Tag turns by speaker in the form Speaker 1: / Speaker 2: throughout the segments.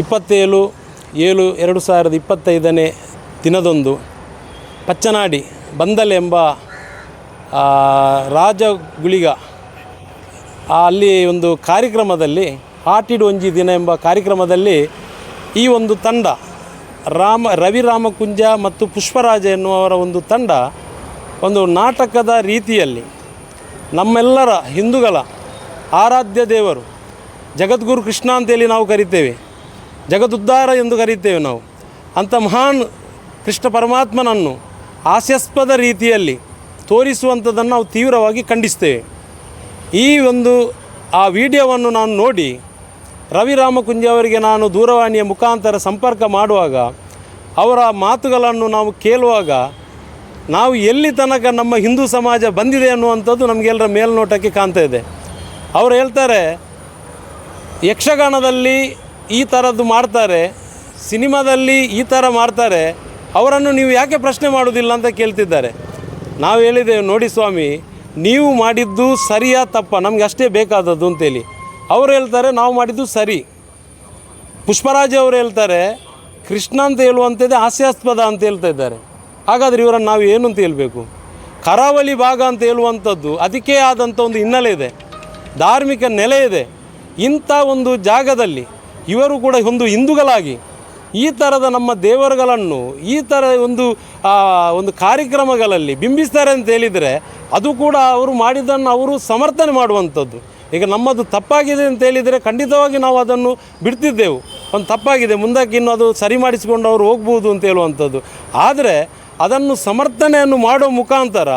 Speaker 1: ಇಪ್ಪತ್ತೇಳು, ಏಳು, ಎರಡು ಸಾವಿರದ ಇಪ್ಪತ್ತೈದನೇ ದಿನದಂದು ಪಚ್ಚನಾಡಿ ಬಂದಲ್ ಎಂಬ ರಾಜಗುಳಿಗ ರಾಜ ಗುಳಿಗ ಅಲ್ಲಿ ಒಂದು ಕಾರ್ಯಕ್ರಮದಲ್ಲಿ ಆಟಿಡು ಒಂಜಿ ದಿನ ಎಂಬ ಕಾರ್ಯಕ್ರಮದಲ್ಲಿ ಈ ಒಂದು ತಂಡ, ರಾಮ, ರವಿ ರಾಮಕುಂಜ ಮತ್ತು ಪುಷ್ಪರಾಜ ಎನ್ನುವರ ಒಂದು ತಂಡ, ಒಂದು ನಾಟಕದ ರೀತಿಯಲ್ಲಿ ನಮ್ಮೆಲ್ಲರ ಹಿಂದೂಗಳ ಆರಾಧ್ಯ ದೇವರು ಜಗದ್ಗುರು ಕೃಷ್ಣ ಅಂತೇಳಿ ನಾವು ಕರಿತೇವೆ. ಜಗದುದ್ಧಾರ ಎಂದು ಕರೀತೇವೆ ನಾವು. ಅಂಥ ಮಹಾನ್ ಕೃಷ್ಣ ಪರಮಾತ್ಮನನ್ನು ಹಾಸ್ಯಾಸ್ಪದ ರೀತಿಯಲ್ಲಿ ತೋರಿಸುವಂಥದ್ದನ್ನು ನಾವು ತೀವ್ರವಾಗಿ ಖಂಡಿಸ್ತೇವೆ. ಈ ಒಂದು, ಆ ವಿಡಿಯೋವನ್ನು ನಾನು ನೋಡಿ ರವಿ ರಾಮಕುಂಜ ಅವರಿಗೆ ನಾನು ದೂರವಾಣಿಯ ಮುಖಾಂತರ ಸಂಪರ್ಕ ಮಾಡುವಾಗ ಅವರ ಮಾತುಗಳನ್ನು ನಾವು ಕೇಳುವಾಗ ನಾವು ಎಲ್ಲಿ ತನಕ ನಮ್ಮ ಹಿಂದೂ ಸಮಾಜ ಬಂದಿದೆ ಅನ್ನುವಂಥದ್ದು ನಮಗೆಲ್ಲರ ಮೇಲ್ನೋಟಕ್ಕೆ ಕಾಣ್ತಾ ಇದೆ. ಅವರು ಹೇಳ್ತಾರೆ, ಯಕ್ಷಗಾನದಲ್ಲಿ ಈ ಥರದ್ದು ಮಾಡ್ತಾರೆ, ಸಿನಿಮಾದಲ್ಲಿ ಈ ಥರ ಮಾಡ್ತಾರೆ, ಅವರನ್ನು ನೀವು ಯಾಕೆ ಪ್ರಶ್ನೆ ಮಾಡೋದಿಲ್ಲ ಅಂತ ಕೇಳ್ತಿದ್ದಾರೆ. ನಾವು ಹೇಳಿದ್ದೇವೆ, ನೋಡಿ ಸ್ವಾಮಿ, ನೀವು ಮಾಡಿದ್ದು ಸರಿಯಾ ತಪ್ಪ? ನಮಗೆ ಅಷ್ಟೇ ಬೇಕಾದದ್ದು ಅಂತೇಳಿ. ಅವರು ಹೇಳ್ತಾರೆ, ನಾವು ಮಾಡಿದ್ದು ಸರಿ. ಪುಷ್ಪರಾಜ್ ಅವರು ಹೇಳ್ತಾರೆ, ಕೃಷ್ಣ ಅಂತ ಹೇಳುವಂಥದ್ದೇ ಹಾಸ್ಯಾಸ್ಪದ ಅಂತ ಹೇಳ್ತಾ ಇದ್ದಾರೆ. ಹಾಗಾದರೆ ಇವರನ್ನು ನಾವು ಏನು ಅಂತ ಹೇಳಬೇಕು? ಕರಾವಳಿ ಭಾಗ ಅಂತ ಹೇಳುವಂಥದ್ದು ಅದಕ್ಕೆ ಆದಂಥ ಒಂದು ಹಿನ್ನೆಲೆ ಇದೆ. ಧಾರ್ಮಿಕ ನೆಲೆ ಇದೆ. ಇಂಥ ಒಂದು ಜಾಗದಲ್ಲಿ ಇವರು ಕೂಡ ಒಂದು ಹಿಂದೂಗಳಾಗಿ ಈ ಥರದ ನಮ್ಮ ದೇವರುಗಳನ್ನು ಈ ಥರ ಒಂದು ಒಂದು ಕಾರ್ಯಕ್ರಮಗಳಲ್ಲಿ ಬಿಂಬಿಸ್ತಾರೆ ಅಂತ ಹೇಳಿದರೆ ಅದು ಕೂಡ ಅವರು ಮಾಡಿದ್ದನ್ನು ಅವರು ಸಮರ್ಥನೆ ಮಾಡುವಂಥದ್ದು. ಈಗ ನಮ್ಮದು ತಪ್ಪಾಗಿದೆ ಅಂತ ಹೇಳಿದರೆ ಖಂಡಿತವಾಗಿ ನಾವು ಅದನ್ನು ಬಿಡ್ತಿದ್ದೆವು. ಒಂದು ತಪ್ಪಾಗಿದೆ, ಮುಂದಕ್ಕೆ ಇನ್ನು ಅದು ಸರಿ ಮಾಡಿಸಿಕೊಂಡು ಅವರು ಹೋಗ್ಬೋದು ಅಂತ ಹೇಳುವಂಥದ್ದು. ಆದರೆ ಅದನ್ನು ಸಮರ್ಥನೆಯನ್ನು ಮಾಡೋ ಮುಖಾಂತರ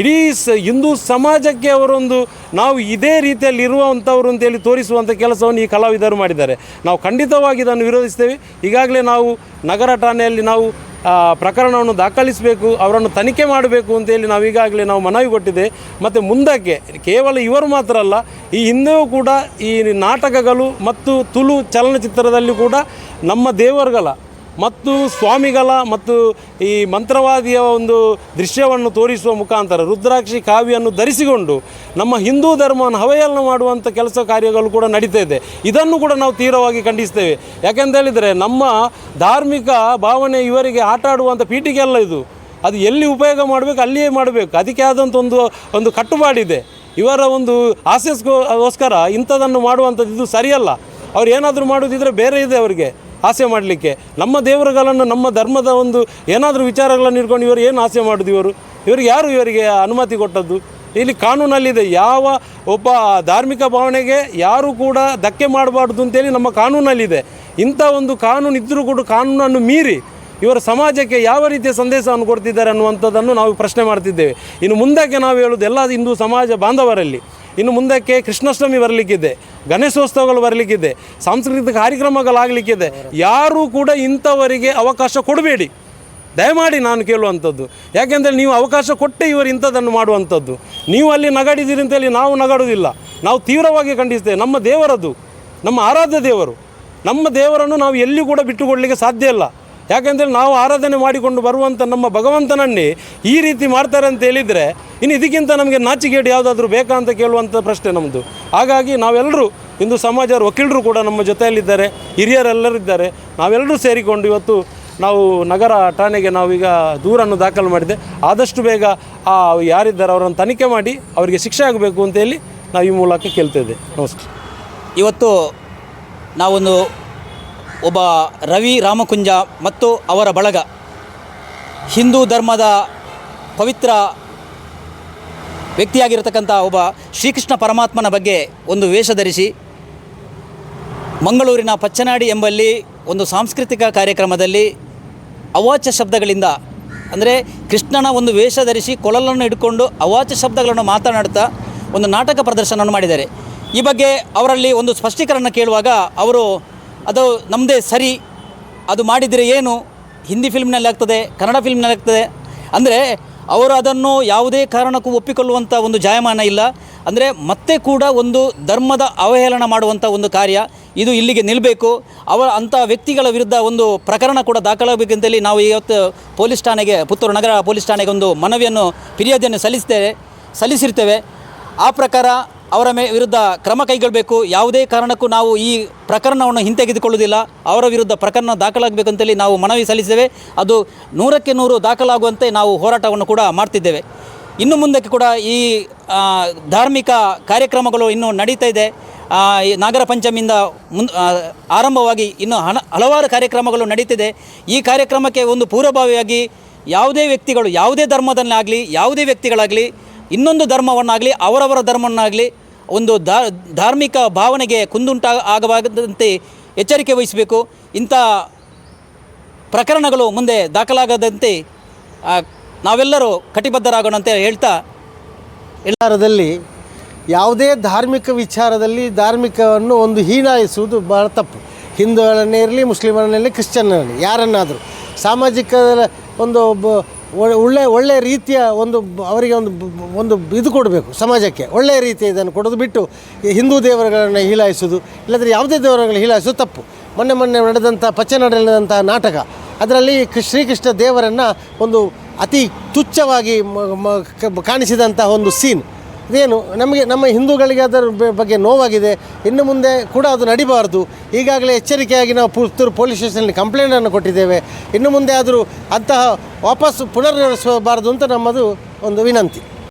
Speaker 1: ಇಡೀ ಸ, ಹಿಂದೂ ಸಮಾಜಕ್ಕೆ ಅವರೊಂದು ನಾವು ಇದೇ ರೀತಿಯಲ್ಲಿ ಇರುವಂಥವ್ರು ಅಂತೇಳಿ ತೋರಿಸುವಂಥ ಕೆಲಸವನ್ನು ಈ ಕಲಾವಿದರು ಮಾಡಿದ್ದಾರೆ. ನಾವು ಖಂಡಿತವಾಗಿ ಇದನ್ನು ವಿರೋಧಿಸ್ತೇವೆ. ಈಗಾಗಲೇ ನಾವು ನಗರ ಠಾಣೆಯಲ್ಲಿ ನಾವು ಪ್ರಕರಣವನ್ನು ದಾಖಲಿಸಬೇಕು, ಅವರನ್ನು ತನಿಖೆ ಮಾಡಬೇಕು ಅಂತೇಳಿ ನಾವು ಈಗಾಗಲೇ ನಾವು ಮನವಿ ಕೊಟ್ಟಿದೆ. ಮತ್ತು ಮುಂದಕ್ಕೆ, ಕೇವಲ ಇವರು ಮಾತ್ರ ಅಲ್ಲ, ಈ ಹಿಂದೆಯೂ ಕೂಡ ಈ ನಾಟಕಗಳು ಮತ್ತು ತುಳು ಚಲನಚಿತ್ರದಲ್ಲಿ ಕೂಡ ನಮ್ಮ ದೇವರುಗಳ ಮತ್ತು ಸ್ವಾಮಿಗಳ ಮತ್ತು ಈ ಮಂತ್ರವಾದಿಯ ಒಂದು ದೃಶ್ಯವನ್ನು ತೋರಿಸುವ ಮುಖಾಂತರ ರುದ್ರಾಕ್ಷಿ ಕಾವಿಯನ್ನು ಧರಿಸಿಕೊಂಡು ನಮ್ಮ ಹಿಂದೂ ಧರ್ಮವನ್ನು ಹವೆಯಲ್ಲ ಮಾಡುವಂಥ ಕೆಲಸ ಕಾರ್ಯಗಳು ಕೂಡ ನಡೀತಾ ಇದೆ. ಇದನ್ನು ಕೂಡ ನಾವು ತೀವ್ರವಾಗಿ ಖಂಡಿಸ್ತೇವೆ. ಯಾಕೆಂತ ಹೇಳಿದರೆ ನಮ್ಮ ಧಾರ್ಮಿಕ ಭಾವನೆ ಇವರಿಗೆ ಆಟ ಆಡುವಂಥ ಪೀಠಿಗೆ ಅಲ್ಲ ಇದು. ಅದು ಎಲ್ಲಿ ಉಪಯೋಗ ಮಾಡಬೇಕು ಅಲ್ಲಿಯೇ ಮಾಡಬೇಕು. ಅದಕ್ಕೆ ಆದಂಥ ಒಂದು ಒಂದು ಕಟ್ಟುಪಾಡಿದೆ ಇವರ ಒಂದು ಆಸೆಸ್ಗೋಸ್ಕರ ಇಂಥದನ್ನು ಮಾಡುವಂಥದ್ದು ಇದು ಸರಿಯಲ್ಲ. ಅವ್ರು ಏನಾದರೂ ಮಾಡೋದಿದ್ರೆ ಬೇರೆ ಇದೆ ಅವರಿಗೆ. ಆಸೆ ಮಾಡಲಿಕ್ಕೆ. ನಮ್ಮ ದೇವರುಗಳನ್ನು, ನಮ್ಮ ಧರ್ಮದ ಒಂದು ಏನಾದರೂ ವಿಚಾರಗಳನ್ನು ಇಟ್ಕೊಂಡು ಇವರು ಏನು ಆಸೆ ಮಾಡೋದು ಇವರು? ಇವರಿಗೆ ಯಾರು ಇವರಿಗೆ ಅನುಮತಿ ಕೊಟ್ಟದ್ದು? ಇಲ್ಲಿ ಕಾನೂನಲ್ಲಿದೆ, ಯಾವ ಒಬ್ಬ ಧಾರ್ಮಿಕ ಭಾವನೆಗೆ ಯಾರು ಕೂಡ ಧಕ್ಕೆ ಮಾಡಬಾರ್ದು ಅಂತೇಳಿ ನಮ್ಮ ಕಾನೂನಲ್ಲಿದೆ. ಇಂಥ ಒಂದು ಕಾನೂನು ಇದ್ದರೂ ಕೂಡ ಕಾನೂನನ್ನು ಮೀರಿ ಇವರ ಸಮಾಜಕ್ಕೆ ಯಾವ ರೀತಿಯ ಸಂದೇಶವನ್ನು ಕೊಡ್ತಿದ್ದಾರೆ ಅನ್ನುವಂಥದ್ದನ್ನು ನಾವು ಪ್ರಶ್ನೆ ಮಾಡ್ತಿದ್ದೇವೆ. ಇನ್ನು ಮುಂದಕ್ಕೆ ನಾವು ಹೇಳೋದು ಎಲ್ಲ ಹಿಂದೂ ಸಮಾಜ ಬಾಂಧವರಲ್ಲಿ. ಇನ್ನು ಮುಂದಕ್ಕೆ ಕೃಷ್ಣಾಷ್ಟಮಿ ಬರಲಿಕ್ಕಿದೆ, ಗಣೇಶೋತ್ಸವಗಳು ಬರಲಿಕ್ಕಿದೆ, ಸಾಂಸ್ಕೃತಿಕ ಕಾರ್ಯಕ್ರಮಗಳಾಗಲಿಕ್ಕಿದೆ, ಯಾರೂ ಕೂಡ ಇಂಥವರಿಗೆ ಅವಕಾಶ ಕೊಡಬೇಡಿ. ದಯಮಾಡಿ ನಾನು ಕೇಳುವಂಥದ್ದು, ಯಾಕೆಂದರೆ ನೀವು ಅವಕಾಶ ಕೊಟ್ಟೆ ಇವರು ಇಂಥದ್ದನ್ನು ಮಾಡುವಂಥದ್ದು. ನೀವು ಅಲ್ಲಿ ನಗಾಡಿದ್ದೀರಿ ಅಂತೇಳಿ ನಾವು ನಗಾಡುವುದಿಲ್ಲ, ನಾವು ತೀವ್ರವಾಗಿ ಖಂಡಿಸ್ತೇವೆ, ನಮ್ಮ ದೇವರದು, ನಮ್ಮ ಆರಾಧ್ಯ ದೇವರು. ನಮ್ಮ ದೇವರನ್ನು ನಾವು ಎಲ್ಲಿಯೂ ಕೂಡ ಬಿಟ್ಟುಕೊಡಲಿಕ್ಕೆ ಸಾಧ್ಯ ಇಲ್ಲ. ಯಾಕೆಂದರೆ ನಾವು ಆರಾಧನೆ ಮಾಡಿಕೊಂಡು ಬರುವಂಥ ನಮ್ಮ ಭಗವಂತನನ್ನೇ ಈ ರೀತಿ ಮಾಡ್ತಾರೆ ಅಂತ ಹೇಳಿದರೆ ಇನ್ನು ಇದಕ್ಕಿಂತ ನಮಗೆ ನಾಚಿಕೆಡು ಯಾವುದಾದ್ರೂ ಬೇಕಾ ಅಂತ ಕೇಳುವಂಥ ಪ್ರಶ್ನೆ ನಮ್ಮದು ಹಾಗಾಗಿ ನಾವೆಲ್ಲರೂ ಹಿಂದೂ ಸಮಾಜದ ವಕೀಲರು ಕೂಡ ನಮ್ಮ ಜೊತೆಯಲ್ಲಿದ್ದಾರೆ ಹಿರಿಯರೆಲ್ಲರೂ ಇದ್ದಾರೆ ನಾವೆಲ್ಲರೂ ಸೇರಿಕೊಂಡು ಇವತ್ತು ನಾವು ನಗರ ಠಾಣೆಗೆ ನಾವೀಗ ದೂರನ್ನು ದಾಖಲು ಮಾಡಿದೆ. ಆದಷ್ಟು ಬೇಗ ಆ ಯಾರಿದ್ದಾರೆ ಅವರನ್ನು ತನಿಖೆ ಮಾಡಿ ಅವರಿಗೆ ಶಿಕ್ಷೆ ಆಗಬೇಕು ಅಂತ ಹೇಳಿ ನಾವು ಈ ಮೂಲಕ ಕೇಳ್ತಿದ್ದೆ ನಮಸ್ಕಾರ.
Speaker 2: ಇವತ್ತು ನಾವೊಂದು ಒಬ್ಬ ರವಿ ರಾಮಕುಂಜ ಮತ್ತು ಅವರ ಬಳಗ ಹಿಂದೂ ಧರ್ಮದ ಪವಿತ್ರ ವ್ಯಕ್ತಿಯಾಗಿರತಕ್ಕಂಥ ಒಬ್ಬ ಶ್ರೀಕೃಷ್ಣ ಪರಮಾತ್ಮನ ಬಗ್ಗೆ ಒಂದು ವೇಷ ಧರಿಸಿ, ಮಂಗಳೂರಿನ ಪಚ್ಚನಾಡಿ ಎಂಬಲ್ಲಿ ಒಂದು ಸಾಂಸ್ಕೃತಿಕ ಕಾರ್ಯಕ್ರಮದಲ್ಲಿ ಅವಾಚ್ಯ ಶಬ್ದಗಳಿಂದ, ಅಂದರೆ ಕೃಷ್ಣನ ಒಂದು ವೇಷ ಧರಿಸಿ ಕೊಳಲನ್ನು ಹಿಡ್ಕೊಂಡು ಅವಾಚ್ಯ ಶಬ್ದಗಳನ್ನು ಮಾತನಾಡ್ತಾ ಒಂದು ನಾಟಕ ಪ್ರದರ್ಶನವನ್ನು ಮಾಡಿದ್ದಾರೆ. ಈ ಬಗ್ಗೆ ಅವರಲ್ಲಿ ಒಂದು ಸ್ಪಷ್ಟೀಕರಣ ಕೇಳುವಾಗ ಅವರು, ಅದು ನಮ್ಮದೇ ಸರಿ, ಅದು ಮಾಡಿದರೆ ಏನು? ಹಿಂದಿ ಫಿಲ್ಮ್ನಲ್ಲಿ ಆಗ್ತದೆ ಕನ್ನಡ ಫಿಲ್ಮ್ನಲ್ಲಿ ಆಗ್ತದೆ ಅಂದರೆ ಅವರು ಅದನ್ನು ಯಾವುದೇ ಕಾರಣಕ್ಕೂ ಒಪ್ಪಿಕೊಳ್ಳುವಂಥ ಒಂದು ಜಾಯಮಾನ ಇಲ್ಲ. ಅಂದರೆ ಮತ್ತೆ ಕೂಡ ಒಂದು ಧರ್ಮದ ಅವಹೇಳನ ಮಾಡುವಂಥ ಒಂದು ಕಾರ್ಯ ಇದು ಇಲ್ಲಿಗೆ ನಿಲ್ಲಬೇಕು ಅವ ಅಂಥ ವ್ಯಕ್ತಿಗಳ ವಿರುದ್ಧ ಒಂದು ಪ್ರಕರಣ ಕೂಡ ದಾಖಲಾಗಬೇಕಂತೇಳಿ ನಾವು ಇವತ್ತು ಪೊಲೀಸ್ ಠಾಣೆಗೆ, ಪುತ್ತೂರು ನಗರ ಪೊಲೀಸ್ ಠಾಣೆಗೆ ಒಂದು ಮನವಿಯನ್ನು, ಫಿರ್ಯಾದಿಯನ್ನು ಸಲ್ಲಿಸ್ತೇವೆ ಸಲ್ಲಿಸಿರ್ತೇವೆ. ಆ ಪ್ರಕಾರ ಅವರ ಮೇ ವಿರುದ್ಧ ಕ್ರಮ ಕೈಗೊಳ್ಳಬೇಕು ಯಾವುದೇ ಕಾರಣಕ್ಕೂ ನಾವು ಈ ಪ್ರಕರಣವನ್ನು ಹಿಂತೆಗೆದುಕೊಳ್ಳುವುದಿಲ್ಲ. ಅವರ ವಿರುದ್ಧ ಪ್ರಕರಣ ದಾಖಲಾಗಬೇಕಂತೇಳಿ ನಾವು ಮನವಿ ಸಲ್ಲಿಸಿದ್ದೇವೆ. ಅದು ನೂರಕ್ಕೆ ನೂರು ದಾಖಲಾಗುವಂತೆ ನಾವು ಹೋರಾಟವನ್ನು ಕೂಡ ಮಾಡ್ತಿದ್ದೇವೆ. ಇನ್ನು ಮುಂದಕ್ಕೆ ಕೂಡ ಈ ಧಾರ್ಮಿಕ ಕಾರ್ಯಕ್ರಮಗಳು ಇನ್ನೂ ನಡೀತಾ ಇದೆ. ನಾಗರ ಪಂಚಮಿಯಿಂದ ಮುನ್ ಆರಂಭವಾಗಿ ಇನ್ನು ಹಣ, ಹಲವಾರು ಕಾರ್ಯಕ್ರಮಗಳು ನಡೀತಿದೆ. ಈ ಕಾರ್ಯಕ್ರಮಕ್ಕೆ ಒಂದು ಪೂರ್ವಭಾವಿಯಾಗಿ ಯಾವುದೇ ವ್ಯಕ್ತಿಗಳು, ಯಾವುದೇ ಧರ್ಮದಲ್ಲಾಗಲಿ, ಯಾವುದೇ ವ್ಯಕ್ತಿಗಳಾಗಲಿ, ಇನ್ನೊಂದು ಧರ್ಮವನ್ನಾಗಲಿ, ಅವರವರ ಧರ್ಮವನ್ನಾಗಲಿ ಒಂದು ಧಾರ್ಮಿಕ ಭಾವನೆಗೆ ಕುಂದುಂಟ, ಆಗಬಾರದಂತೆ ಎಚ್ಚರಿಕೆ ವಹಿಸಬೇಕು. ಇಂಥ ಪ್ರಕರಣಗಳು ಮುಂದೆ ದಾಖಲಾಗದಂತೆ ನಾವೆಲ್ಲರೂ ಕಟಿಬದ್ಧರಾಗೋಣ ಅಂತ ಹೇಳ್ತಾ
Speaker 3: ಎಲ್ಲರದಲ್ಲಿ ಯಾವುದೇ ಧಾರ್ಮಿಕ ವಿಚಾರದಲ್ಲಿ ಧಾರ್ಮಿಕವನ್ನು ಒಂದು ಹೀನಾಯಿಸುವುದು ಬಹಳ ತಪ್ಪು. ಹಿಂದೂಗಳನ್ನೇ ಇರಲಿ, ಮುಸ್ಲಿಮರನ್ನೇ ಕ್ರಿಶ್ಚಿಯನ್ನರನ್ನೇ ಯಾರನ್ನಾದರೂ. ಸಾಮಾಜಿಕ ಒಂದು ಒಳ್ಳೆ- ಒಳ್ಳೆ ರೀತಿಯ ಒಂದು ಅವರಿಗೆ ಒಂದು ಒಂದು ಇದು ಕೊಡಬೇಕು ಸಮಾಜಕ್ಕೆ. ಒಳ್ಳೆಯ ರೀತಿಯ ಇದನ್ನು ಕೊಡೋದು ಬಿಟ್ಟು ಹಿಂದೂ ದೇವರುಗಳನ್ನು ಹೀಲಾಯಿಸೋದು ಇಲ್ಲದ್ರೆ ಯಾವುದೇ ದೇವರುಗಳನ್ನು ಹೀಲಾಯಿಸೋದು ತಪ್ಪು. ಮೊನ್ನೆ ಮೊನ್ನೆ ನಡೆದಂಥ ಪಚ್ಚ ನಡೆದಂಥ ನಾಟಕ, ಅದರಲ್ಲಿ ಶ್ರೀಕೃಷ್ಣ ದೇವರನ್ನು ಒಂದು ಅತಿ ತುಚ್ಛವಾಗಿ ಕಾಣಿಸಿದಂತಹ ಒಂದು ಸೀನ್. ಇದೇನು? ನಮಗೆ ನಮ್ಮ ಹಿಂದೂಗಳಿಗೆ ಅದರ ಬಗ್ಗೆ ನೋವಾಗಿದೆ. ಇನ್ನು ಮುಂದೆ ಕೂಡ ಅದು ನಡಿಬಾರ್ದು. ಈಗಾಗಲೇ ಎಚ್ಚರಿಕೆಯಾಗಿ ನಾವು ಪುತ್ತೂರು ಪೊಲೀಸ್ ಸ್ಟೇಷನಲ್ಲಿ ಕಂಪ್ಲೇಂಟನ್ನು ಕೊಟ್ಟಿದ್ದೇವೆ. ಇನ್ನು ಮುಂದೆ ಆದರೂ ಅಂತಹ ವಾಪಸ್ ನಡೆಸಬಾರ್ದು ಅಂತ ನಮ್ಮದು ಒಂದು ವಿನಂತಿ.